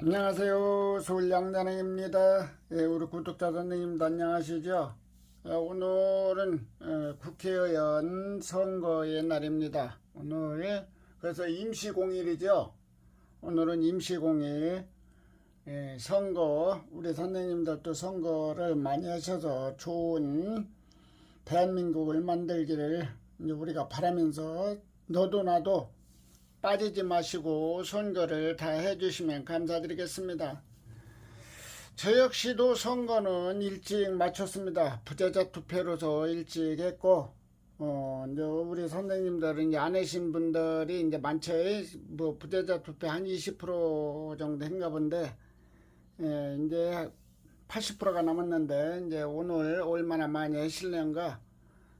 안녕하세요. 서울 양단행입니다. 예, 우리 구독자 선생님도 안녕하시죠? 어, 오늘은 어, 국회의원 선거의 날입니다. 오늘 그래서 임시공일이죠. 오늘은 임시공일 예, 선거 우리 선생님들도 선거를 많이 하셔서 좋은 대한민국을 만들기를 우리가 바라면서 너도 나도 빠지지 마시고 선거를 다 해주시면 감사드리겠습니다. 저 역시도 선거는 일찍 마쳤습니다. 부재자 투표로서 일찍 했고, 어, 이제 우리 선생님들은 이제 안 하신 분들이 이제 많죠. 뭐 부재자 투표 한 20% 정도 했가 본데, 예, 이제 80%가 남았는데, 이제 오늘 얼마나 많이 하실는가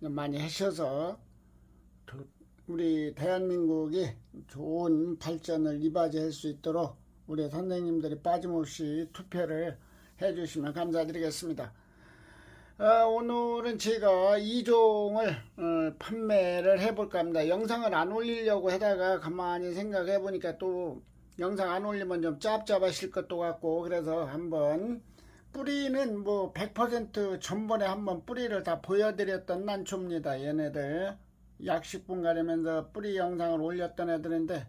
많이 하셔서, 우리 대한민국이 좋은 발전을 이바지할 수 있도록 우리 선생님들이 빠짐없이 투표를 해주시면 감사드리겠습니다. 어, 오늘은 제가 2종을 어, 판매를 해볼까 합니다. 영상을 안 올리려고 하다가 가만히 생각해 보니까 또 영상 안 올리면 좀 짭짭하실 것도 같고 그래서 한번 뿌리는 뭐 100% 전번에 한번 뿌리를 다 보여드렸던 난초입니다. 얘네들 약식분 가리면서 뿌리 영상을 올렸던 애들인데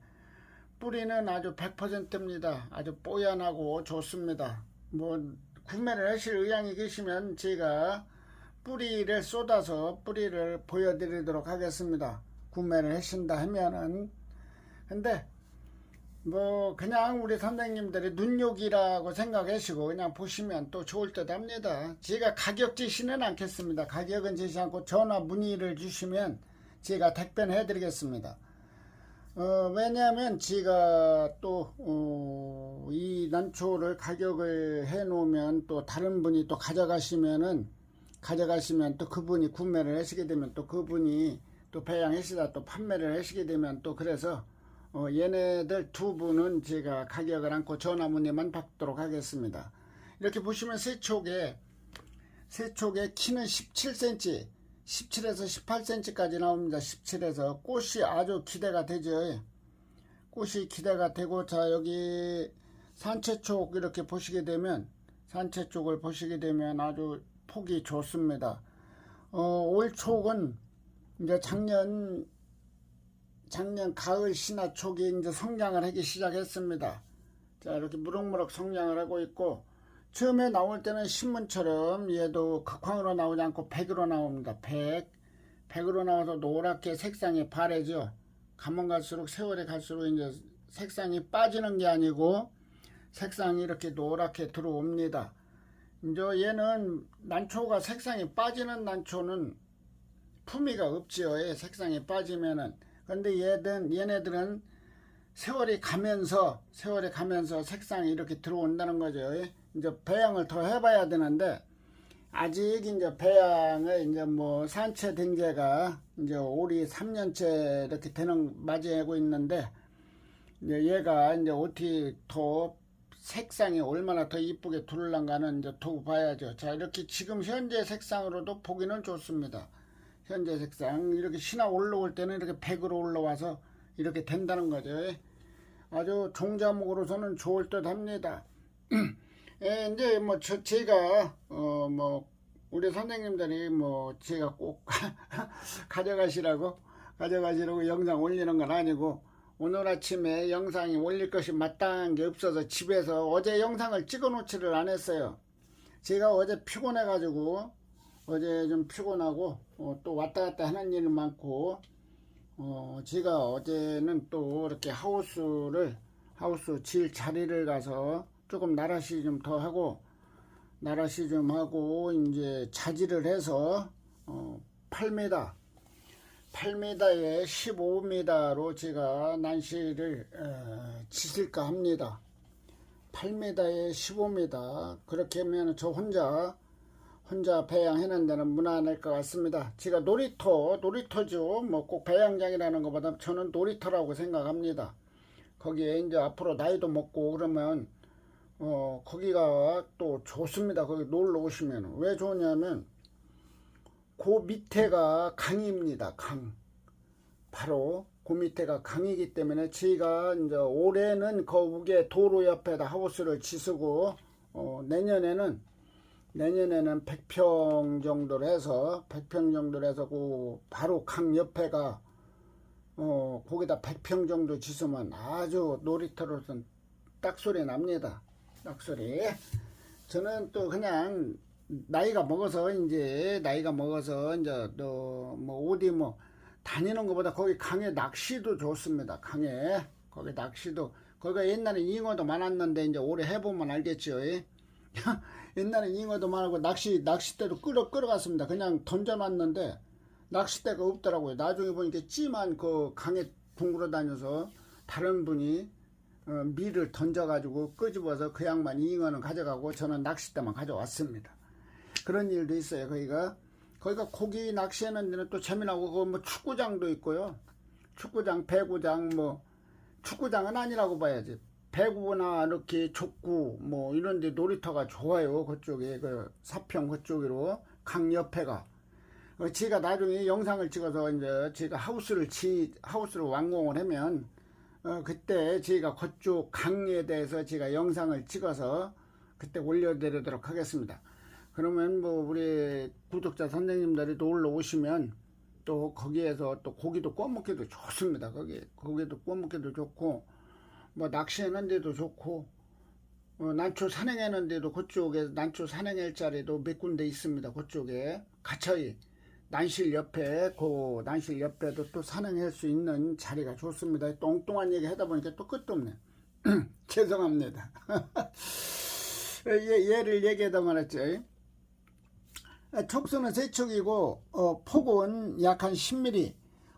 뿌리는 아주 100%입니다. 아주 뽀얀하고 좋습니다. 뭐 구매를 하실 의향이 계시면 제가 뿌리를 쏟아서 뿌리를 보여드리도록 하겠습니다. 구매를 하신다 하면은 근데 뭐 그냥 우리 선생님들이 눈욕이라고 생각하시고 그냥 보시면 또 좋을 듯 합니다. 제가 가격 지시는 않겠습니다. 가격은 지시 않고 전화 문의를 주시면 제가 택배는 해드리겠습니다. 어, 왜냐하면 제가 또, 어, 이 난초를 가격을 해 놓으면 또 다른 분이 또 가져가시면은, 가져가시면 또 그분이 구매를 하시게 되면 또 그분이 또 배양하시다 또 판매를 하시게 되면 또 그래서, 어, 얘네들 두 분은 제가 가격을 않고 전화 문의만 받도록 하겠습니다. 이렇게 보시면 세 촉에, 세 촉에 키는 17cm, 17에서 18cm까지 나옵니다. 17에서 꽃이 아주 기대가 되죠. 꽃이 기대가 되고 자 여기 산채 쪽 이렇게 보시게 되면 산채 쪽을 보시게 되면 아주 폭이 좋습니다. 어, 올 촉은 이제 작년 작년 가을 신화 촉이 이제 성장을 하기 시작했습니다. 자 이렇게 무럭무럭 성장을 하고 있고 처음에 나올 때는 신문처럼 얘도 극황으로 나오지 않고 백으로 나옵니다. 백. 백으로 나와서 노랗게 색상이 바래죠. 가면 갈수록 세월이 갈수록 이제 색상이 빠지는 게 아니고 색상이 이렇게 노랗게 들어옵니다. 이제 얘는 난초가 색상이 빠지는 난초는 품위가 없지요. 얘 색상이 빠지면은. 근데 얘들, 얘네들은 세월이 가면서, 세월이 가면서 색상이 이렇게 들어온다는 거죠. 이제 배양을 더 해봐야 되는데 아직 이제 배양을 이제 뭐 산채 등재가 이제 올이 3년째 이렇게 되는 맞이하고 있는데 이제 얘가 이제 어떻게 더 색상이 얼마나 더 이쁘게 두를랑가는 이제 두고 봐야죠. 자 이렇게 지금 현재 색상으로도 보기는 좋습니다. 현재 색상 이렇게 신화 올라올 때는 이렇게 100으로 올라와서 이렇게 된다는 거죠. 아주 종자목으로서는 좋을 듯 합니다. 예, 이제 뭐 저, 제가 어 뭐 우리 선생님들이 뭐 제가 꼭 가져가시라고 가져가시라고 영상 올리는 건 아니고 오늘 아침에 영상이 올릴 것이 마땅한 게 없어서 집에서 어제 영상을 찍어 놓지를 않았어요. 제가 어제 피곤해 가지고 어제 좀 피곤하고 어, 또 왔다 갔다 하는 일이 많고 어, 제가 어제는 또 이렇게 하우스를 하우스 질 자리를 가서 조금 나라시 좀 더 하고 나라시 좀 하고 이제 자질을 해서 어 8m 8m에 15m로 제가 난시를 어, 치실까 합니다. 8m에 15m 그렇게 하면 저 혼자 혼자 배양해는 데는 무난할 것 같습니다. 제가 놀이터 놀이터죠. 뭐 꼭 배양장이라는 것보다 저는 놀이터라고 생각합니다. 거기에 이제 앞으로 나이도 먹고 그러면 어, 거기가 또 좋습니다. 거기 놀러 오시면. 왜 좋냐면, 그 밑에가 강입니다. 강. 바로, 그그 밑에가 강이기 때문에 저희가 이제 올해는 거북에 도로 옆에다 하우스를 지수고 어, 내년에는 내년에는 100평 정도로 해서 100평 정도로 해서 그 바로 강 옆에가 어 거기다 100평 정도 지으면 아주 놀이터로선 딱 소리 납니다. 딱 소리. 저는 또 그냥 나이가 먹어서 이제 나이가 먹어서 이제 또 뭐 어디 뭐 다니는 것보다 거기 강에 낚시도 좋습니다. 강에 거기 낚시도 거기가 옛날에 잉어도 많았는데 이제 오래 해보면 알겠죠. 옛날에 잉어도 많고 낚시 낚싯대로 끌어 끌어갔습니다. 그냥 던져놨는데 낚싯대가 없더라고요. 나중에 보니까 찜한 그 강에 둥그러 다녀서 다른 분이 어, 밀을 던져가지고 끄집어서 그 양반 잉어는 가져가고 저는 낚싯대만 가져왔습니다. 그런 일도 있어요. 거기가 거기가 고기 낚시하는 데는 또 재미나고 그뭐 축구장도 있고요. 축구장, 배구장 뭐 축구장은 아니라고 봐야지. 배구나 이렇게 족구 뭐 이런 데 놀이터가 좋아요. 그쪽에 그 사평 그쪽으로 강 옆에가 어, 제가 나중에 영상을 찍어서 이제 제가 하우스를 지 하우스를 완공을 하면 어, 그때 제가 그쪽 강에 대해서 제가 영상을 찍어서 그때 올려드리도록 하겠습니다. 그러면 뭐 우리 구독자 선생님들이 또 올라오시면 또 거기에서 또 고기도 구워 먹기도 좋습니다. 거기 고기도 구워 먹기도 좋고 뭐 낚시하는 데도 좋고 어, 난초 산행하는 데도 그쪽에 난초 산행할 자리도 몇 군데 있습니다. 그쪽에 가차이 난실 옆에 그 난실 옆에도 또 산행할 수 있는 자리가 좋습니다. 똥똥한 얘기 하다 보니까 또 끝도 없네. 죄송합니다. 얘, 얘를 얘기하다 말았죠. 촉수는 세촉이고 어, 폭은 약 한 10mm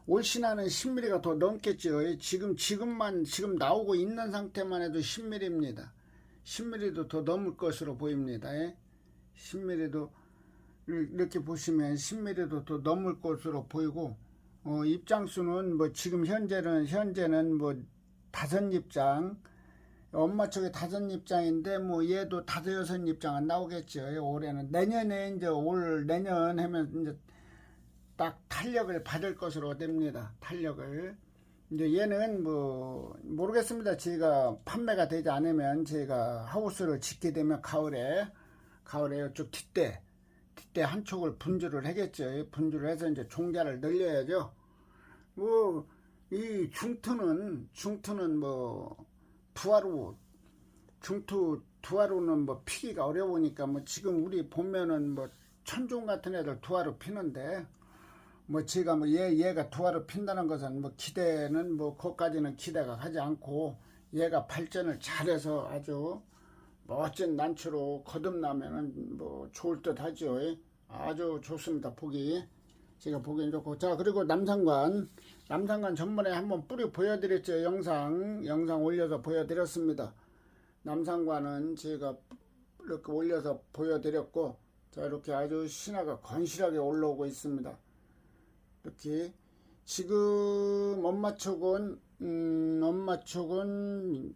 올 신화는 10mm가 더 넘겠죠 지금 지금만 지금 나오고 있는 상태만 해도 10mm입니다 10mm도 더 넘을 것으로 보입니다 예? 10mm도 이렇게 보시면 10mm도 더 넘을 것으로 보이고 어, 입장수는 뭐 지금 현재는 현재는 뭐 다섯 입장 엄마 쪽에 다섯 입장인데 뭐 얘도 다섯 여섯 입장은 나오겠죠. 올해는 내년에 이제 올 내년 하면 이제 딱 탄력을 받을 것으로 됩니다. 탄력을 이제 얘는 뭐 모르겠습니다. 제가 판매가 되지 않으면 제가 하우스를 짓게 되면 가을에 가을에 이쪽 뒷대 뒷대 한쪽을 분주를 하겠죠. 분주를 해서 이제 종자를 늘려야죠. 뭐 이 중투는 중투는 뭐 두화로 중투 두화로는 뭐 피기가 어려우니까 뭐 지금 우리 보면은 뭐 천종 같은 애들 두화로 피는데 뭐 제가 뭐 얘 얘가 두화로 핀다는 것은 뭐 기대는 뭐 그까지는 기대가 가지 않고 얘가 발전을 잘해서 아주 멋진 난초로 거듭나면은 뭐 좋을 듯 하죠. 아주 좋습니다. 보기. 제가 보기엔 좋고. 자, 그리고 남상관. 남상관 전번에 한번 뿌리 보여드렸죠. 영상. 영상 올려서 보여드렸습니다. 남상관은 제가 이렇게 올려서 보여드렸고. 자, 이렇게 아주 신화가 건실하게 올라오고 있습니다. 이렇게. 지금 엄마 촉은, 음, 엄마 촉은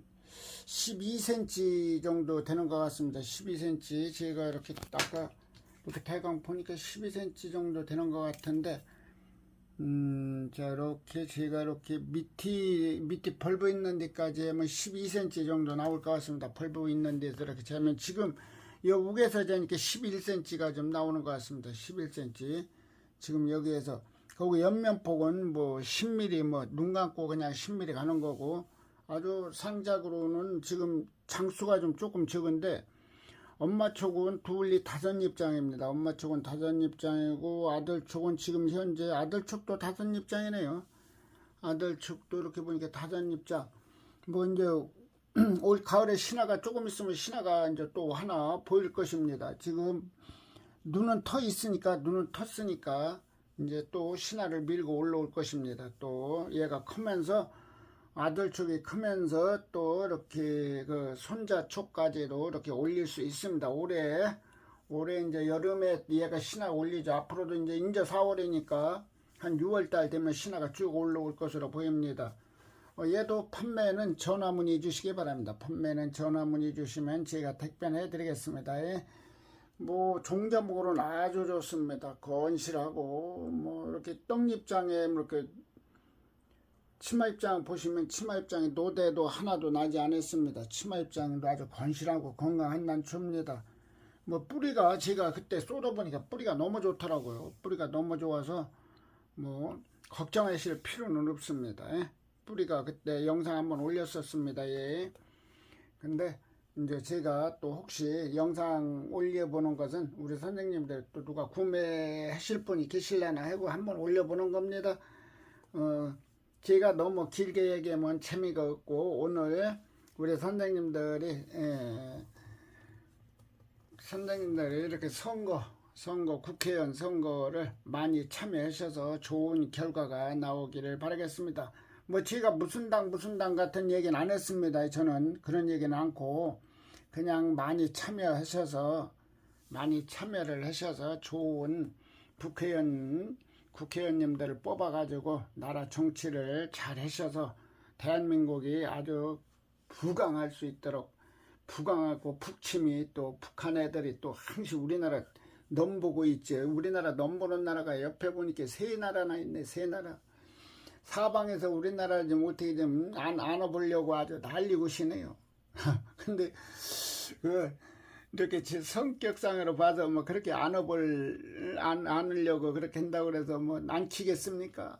12cm 정도 되는 것 같습니다. 12cm. 제가 이렇게 아까 이렇게 대강 보니까 12cm 정도 되는 것 같은데 음, 자, 이렇게 제가 이렇게 밑이, 밑이 벌브 있는 데까지 하면 12cm 정도 나올 것 같습니다. 벌브 있는 데서 이렇게 재면 지금 이 우에서 재니까 11cm가 좀 나오는 것 같습니다. 11cm. 지금 여기에서 거기 옆면폭은 뭐 10mm 뭐 눈 감고 그냥 10mm 가는 거고 아주 상작으로는 지금 장수가 좀 조금 적은데 엄마 촉은 둘이 다섯 입장입니다. 엄마 촉은 다섯 입장이고 아들 촉은 지금 현재 아들 촉도 다섯 입장이네요. 아들 촉도 이렇게 보니까 다섯 입장. 뭐 이제 올 가을에 신화가 조금 있으면 신화가 이제 또 하나 보일 것입니다. 지금 눈은 터 있으니까 눈은 텄으니까 이제 또 신화를 밀고 올라올 것입니다. 또 얘가 크면서 아들 쪽이 크면서 또 이렇게 그 손자 쪽까지도 이렇게 올릴 수 있습니다. 올해 올해 이제 여름에 얘가 신화 올리죠. 앞으로도 이제 이제 4월이니까 한 6월 달 되면 신화가 쭉 올라올 것으로 보입니다. 어, 얘도 판매는 전화 문의 주시기 바랍니다. 판매는 전화 문의 주시면 제가 택배해 드리겠습니다. 예. 뭐 종자목으로는 아주 좋습니다. 건실하고 뭐 이렇게 떡잎장에 뭐 이렇게 치마 입장 보시면 치마 입장에 노대도 하나도 나지 않았습니다. 치마 입장도 아주 건실하고 건강한 난초입니다. 뭐 뿌리가 제가 그때 쏟아보니까 뿌리가 너무 좋더라고요. 뿌리가 너무 좋아서 뭐 걱정하실 필요는 없습니다. 예. 뿌리가 그때 영상 한번 올렸었습니다. 예. 근데 이제 제가 또 혹시 영상 올려보는 것은 우리 선생님들 또 누가 구매하실 분이 계실려나 하고 한번 올려보는 겁니다. 어, 제가 너무 길게 얘기하면 재미가 없고 오늘 우리 선생님들이 예, 선생님들이 이렇게 선거 선거 국회의원 선거를 많이 참여하셔서 좋은 결과가 나오기를 바라겠습니다. 뭐 제가 무슨 당 무슨 당 같은 얘기는 안 했습니다. 저는 그런 얘기는 않고 그냥 많이 참여하셔서 많이 참여를 하셔서 좋은 국회의원 국회의원님들을 뽑아가지고 나라 정치를 잘 하셔서 대한민국이 아주 부강할 수 있도록 부강하고 북침이 또 북한 애들이 또 항상 우리나라 넘보고 있지. 우리나라 넘보는 나라가 옆에 보니까 세 나라나 있네 세 나라. 사방에서 우리나라 좀 어떻게 좀 안, 안아보려고 아주 난리고 시네요. 근데 그 이렇게 제 성격상으로 봐서 뭐 그렇게 안아볼 안 안으려고 그렇게 한다고 그래서 뭐 난치겠습니까?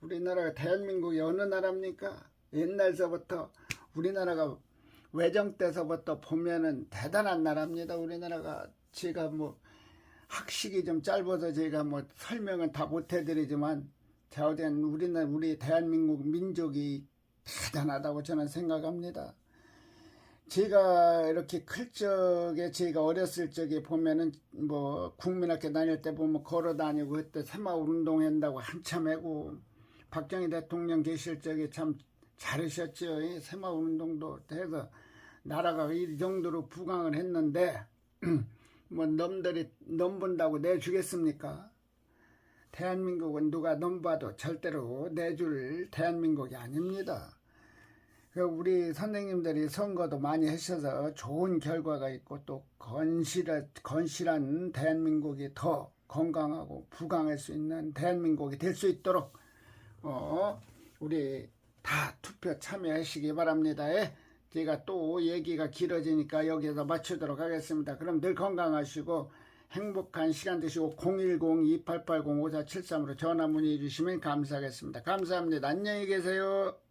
우리나라가 대한민국이 어느 나라입니까? 옛날서부터 우리나라가 외정 때서부터 보면은 대단한 나라입니다. 우리나라가 제가 뭐 학식이 좀 짧아서 제가 뭐 설명은 다 못해드리지만 자우된 우리나라 우리 대한민국 민족이 대단하다고 저는 생각합니다. 제가 이렇게 클 적에 제가 어렸을 적에 보면은 뭐 국민학교 다닐 때 보면 걸어 다니고 그때 새마을 운동한다고 한참 하고 박정희 대통령 계실 적에 참 잘하셨죠. 이 새마을 운동도 해서 나라가 이 정도로 부강을 했는데 뭐 넘들이 넘본다고 내주겠습니까? 대한민국은 누가 넘봐도 절대로 내줄 대한민국이 아닙니다. 그 우리 선생님들이 선거도 많이 하셔서 좋은 결과가 있고 또 건실한, 건실한 대한민국이 더 건강하고 부강할 수 있는 대한민국이 될 수 있도록 어, 우리 다 투표 참여하시기 바랍니다. 예. 제가 또 얘기가 길어지니까 여기서 마치도록 하겠습니다. 그럼 늘 건강하시고 행복한 시간 되시고 010-2880-5473으로 전화 문의 주시면 감사하겠습니다. 감사합니다. 안녕히 계세요.